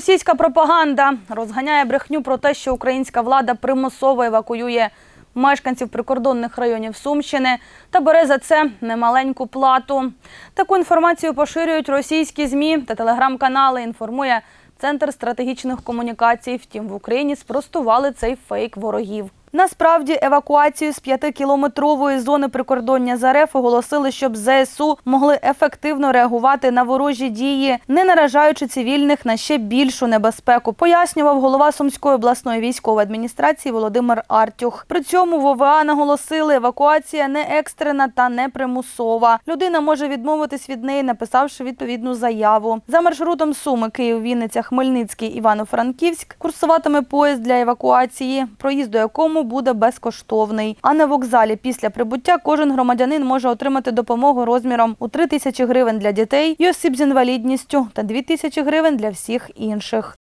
Російська пропаганда розганяє брехню про те, що українська влада примусово евакуює мешканців прикордонних районів Сумщини та бере за це немаленьку плату. Таку інформацію поширюють російські змі та телеграм-канали. Інформує Центр стратегічних комунікацій. Втім, в Україні спростували цей фейк ворогів. Насправді евакуацію з п'ятикілометрової зони прикордоння з РФ оголосили, щоб ЗСУ могли ефективно реагувати на ворожі дії, не наражаючи цивільних на ще більшу небезпеку. Пояснював голова Сумської обласної військової адміністрації Володимир Артюх. При цьому в ОВА наголосили, евакуація не екстрена та не примусова. Людина може відмовитись від неї, написавши відповідну заяву. За маршрутом Суми Київ, Вінниця, Хмельницький, Івано-Франківськ курсуватиме поїзд для евакуації, проїзд до якому буде безкоштовний. А на вокзалі після прибуття кожен громадянин може отримати допомогу розміром у 3 тисячі гривень для дітей і осіб з інвалідністю та 2 тисячі гривень для всіх інших.